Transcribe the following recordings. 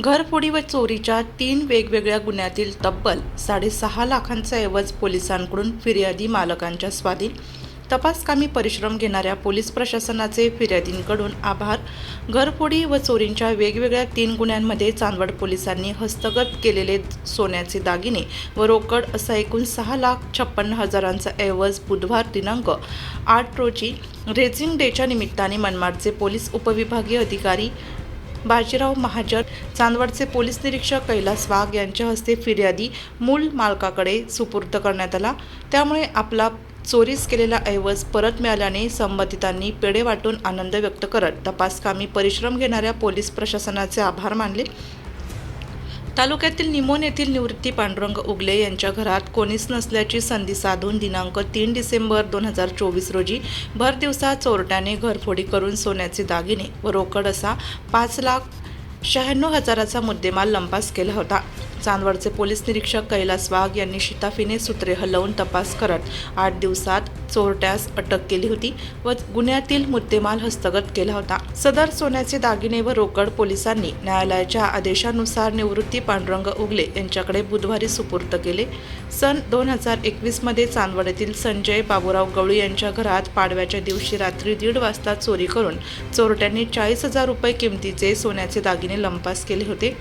घरफोडी व चोरीच्या तीन वेगवेगळ्या गुन्ह्यातील तब्बल साडेसहा लाखांचा ऐवज पोलिसांकडून फिर्यादी मालकांच्या स्वाधीन. तपासकामी परिश्रम घेणाऱ्या पोलीस प्रशासनाचे फिर्यादींकडून आभार. घरफोडी व चोरींच्या वेगवेगळ्या तीन गुन्ह्यांमध्ये चांदवड पोलिसांनी हस्तगत केलेले सोन्याचे दागिने व रोकड असा एकूण सहा लाख छप्पन्न हजारांचा ऐवज बुधवार दिनांक आठ रोजी रेझिंग डेच्या निमित्ताने मनमाडचे पोलीस उपविभागीय अधिकारी बाजीराव महाजन चांदवडचे पोलीस निरीक्षक कैलास वाघ यांच्या हस्ते फिर्यादी मूळ मालकाकडे सुपूर्द करण्यात आला. त्यामुळे आपला चोरीस केलेला ऐवज परत मिळाल्याने संबंधितांनी पेढे वाटून आनंद व्यक्त करत तपासकामी परिश्रम घेणाऱ्या पोलीस प्रशासनाचे आभार मानले. तालुक्यातील निमोन येथील निवृत्ती पांडुरंग उगले यांच्या घरात कोणीच नसल्याची संधी साधून दिनांक तीन डिसेंबर दोन हजार चोवीस रोजी भर दिवसात चोरट्याने घरफोडी करून सोन्याचे दागिने व रोकड असा पाच लाख शहाण्णव हजाराचा मुद्देमाल लंपास केला होता. चांदवडचे पोलीस निरीक्षक कैलास वाघ यांनी शिताफीने सूत्रे हलवून तपास करत आठ दिवसात चोरट्यास अटक केली होती व गुन्ह्यातील मुद्देमाल हस्तगत केला होता. सदर सोन्याचे दागिने व रोकड पोलिसांनी न्यायालयाच्या आदेशानुसार निवृत्ती पांडुरंग उगले यांच्याकडे बुधवारी सुपूर्त केले. सन दोन हजार एकवीसमध्ये चांदवड येथील संजय बाबूराव गवळी यांच्या घरात पाडव्याच्या दिवशी रात्री दीड वाजता चोरी करून चोरट्यांनी चाळीस हजार रुपये किमतीचे सोन्याचे दागिने लंपास केले होते.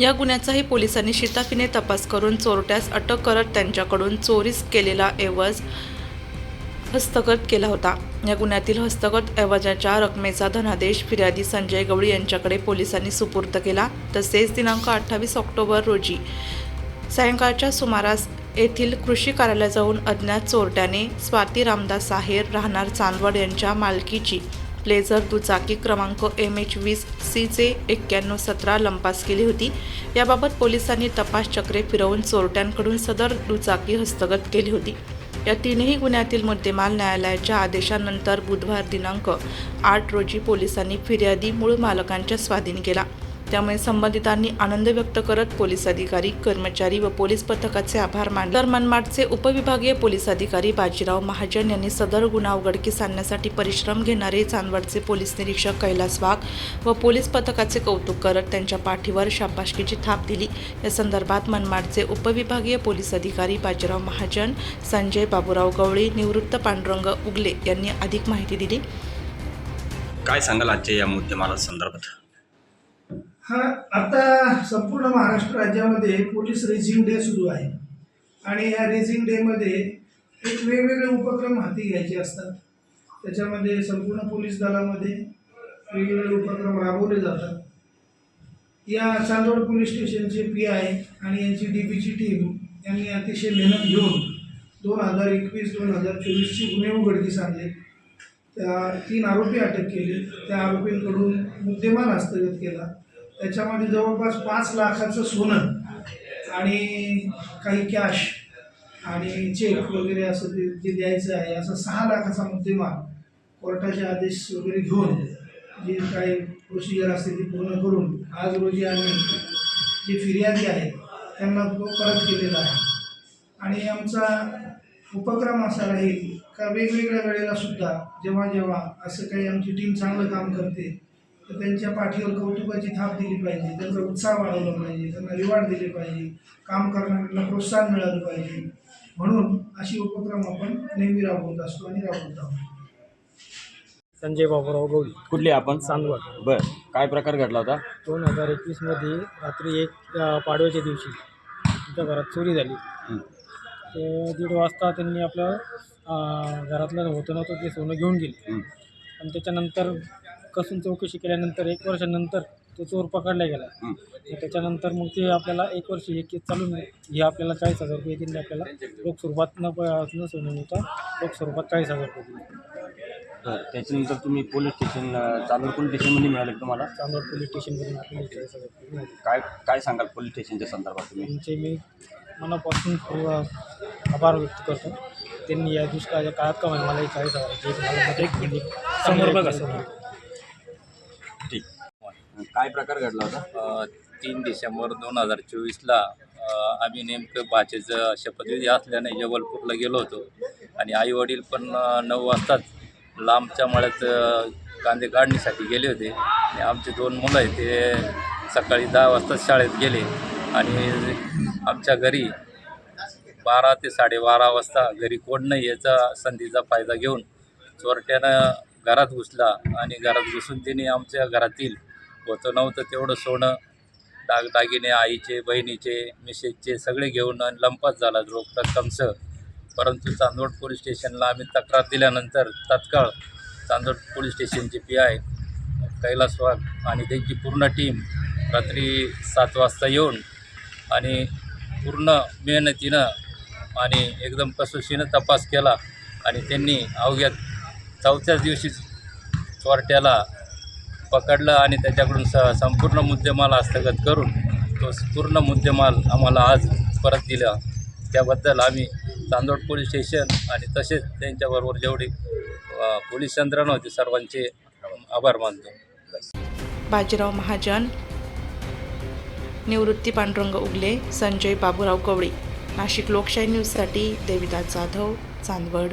या गुन्ह्याचाही पोलिसांनी शिताफीने तपास करून चोरट्यास अटक करत त्यांच्याकडून चोरीस केलेला ऐवज हस्तगत केला होता. या गुन्ह्यातील हस्तगत ऐवजाच्या रकमेचा धनादेश फिर्यादी संजय गवळी यांच्याकडे पोलिसांनी सुपूर्द केला. तसेच दिनांक अठ्ठावीस ऑक्टोबर रोजी सायंकाळच्या सुमारास येथील कृषी कार्यालयात जाऊन अज्ञात चोरट्याने स्वाती रामदास आहेर राहणार चांदवड यांच्या मालकीची प्लेझर दुचाकी क्रमांक एम एच वीस सीचे एक्क्याण्णव सतरा लंपास केली होती. याबाबत पोलिसांनी तपास चक्रे फिरवून चोरट्यांकडून सदर दुचाकी हस्तगत केली होती. या तीनही गुन्ह्यातील मुद्देमाल न्यायालयाच्या आदेशानंतर बुधवार दिनांक आठ रोजी पोलिसांनी फिर्यादी मूळ मालकांच्या स्वाधीन केला. त्यामुळे संबंधितांनी आनंद व्यक्त करत पोलीस अधिकारी कर्मचारी व पोलीस पथकाचे आभार मानले. तर मनमाडचे उपविभागीय पोलीस अधिकारी बाजीराव महाजन यांनी सदर गुन्हा उघडकीस आणण्यासाठी परिश्रम घेणारे चांदवडचे पोलीस निरीक्षक कैलास वाघ व पोलीस पथकाचे कौतुक करत त्यांच्या पाठीवर शाबाशकीची थाप दिली. या संदर्भात मनमाडचे उपविभागीय पोलीस अधिकारी बाजीराव महाजन संजय बाबूराव गवळी निवृत्त पांडुरंग उगले यांनी अधिक माहिती दिली. काय सांगाल आजच्या या मुद्देमाला संदर्भात हा आता संपूर्ण महाराष्ट्र राज्यामध्ये पोलीस रेझिंग डे सुरू आहे. आणि या रेझिंग डेमध्ये एक वेगवेगळे उपक्रम हाती घ्यायचे असतात. त्याच्यामध्ये संपूर्ण पोलीस दलामध्ये वेगवेगळे उपक्रम राबवले जातात. या चांदोड पोलीस स्टेशनचे पी आय आणि यांची डी पीची टीम यांनी अतिशय मेहनत घेऊन दोन हजार एकवीस दोन हजार चोवीसची गुन्हे उघडकीस आणले. त्या तीन आरोपी अटक केले. त्या आरोपींकडून मुद्देमाल हस्तगत केला. त्याच्यामध्ये जवळपास पाच लाखाचं सोनं आणि काही कॅश आणि चेक वगैरे असं ते जे द्यायचं आहे. असं सहा लाखाचा मुद्देमाल कोर्टाचे आदेश वगैरे घेऊन जे काही प्रोसिजर असते ती पूर्ण करून आज रोजी आम्ही जे फिर्यादी आहेत त्यांना तो परत केलेला आहे. आणि आमचा उपक्रम असा राहील का वेगवेगळ्या वेळेला सुद्धा जेव्हा जेव्हा असं काही आमची टीम चांगलं काम करते तर त्यांच्या पाठीवर कौतुकाची थाप दिली पाहिजे त्यांचा उत्साह वाढवला पाहिजे त्यांना रिवॉर्ड दिले पाहिजे काम करणाऱ्यांना प्रोत्साहन मिळालं पाहिजे. म्हणून अशी उपक्रम आपण नेहमी राबवत असतो आणि राबवत आहोत. संजय बाबूराव गवळी. कुठली आपण? चांदवड बर. काय प्रकार घडला होता? दोन हजार एकवीसमध्ये रात्री एक अ, पाडव्याच्या दिवशी आमच्या घरात चोरी झाली. हं. ते दीड वाजता त्यांनी आपलं अ, घरातलं होतं नव्हतं ते सोनं घेऊन गेले. हं. आणि त्याच्यानंतर कसून चौकशी केल्यानंतर एक वर्षानंतर तो चोर पकडला गेला. मग त्याच्यानंतर मग ते आपल्याला एक वर्ष हे केस चालून आहे. हे आपल्याला चाळीस हजार रुपये त्यांनी आपल्याला. रोख स्वरूपात न प- न रोख स्वरूपात चाळीस हजार रुपये दिले. तर त्याच्यानंतर तुम्ही पोलीस स्टेशन चांदूर पोलीस स्टेशनमध्ये मिळाले का तुम्हाला? चांदवड पोलीस स्टेशनमधून आपल्याला चाळीस हजार रुपये मिळाले. काय काय सांगाल पोलीस स्टेशनच्या संदर्भात तुम्ही? त्यांचे मी मनापासून खूप आभार व्यक्त करतो. त्यांनी या दुष्काळाच्या काळात का मला हे चाळीस केली समोर बघा समोर. काय प्रकार घडला होता? तीन डिसेंबर दोन हजार चोवीसला आम्ही नेमकं भाचेचं शपथविधी असल्याने जबलपूरला गेलो होतो. आणि आईवडील पण नऊ वाजताच लांबच्या मळ्यात कांदे काढणीसाठी गेले होते. आणि आमचे दोन मुलं आहेत ते सकाळी दहा वाजता शाळेत गेले. आणि आमच्या घरी बारा ते साडेबारा वाजता घरी कोण नाही याचा संधीचा फायदा घेऊन चोरट्यानं घरात घुसला. आणि घरात घुसून तिने आमच्या घरातील होतं नव्हतं तेवढं सोनं दागदागिने आईचे बहिणीचे मिसेसचे सगळे घेऊन आणि लंपास झाला रोख रक्कमसह परंतु चांदवड पोलीस स्टेशनला आम्ही तक्रार दिल्यानंतर तात्काळ चांदवड पोलीस स्टेशनचे पी आय कैलास वाघ आणि त्यांची पूर्ण टीम रात्री सात वाजता येऊन आणि पूर्ण मेहनतीनं आणि एकदम कसोशीनं तपास केला आणि त्यांनी अवघ्या चौथ्याच दिवशी चोरट्याला पकडलं आणि त्याच्याकडून स संपूर्ण मुद्देमाल हस्तगत करून तो पूर्ण मुद्देमाल आम्हाला आज परत दिला. त्याबद्दल आम्ही चांदोड पोलीस स्टेशन आणि तसेच त्यांच्याबरोबर जेवढी पोलीस यंत्रणा होती सर्वांचे आभार मानतो. बाजीराव महाजन निवृत्ती पांडुरंग उगले संजय बाबूराव कवळी नाशिक लोकशाही न्यूजसाठी देविदास जाधव चांदवड.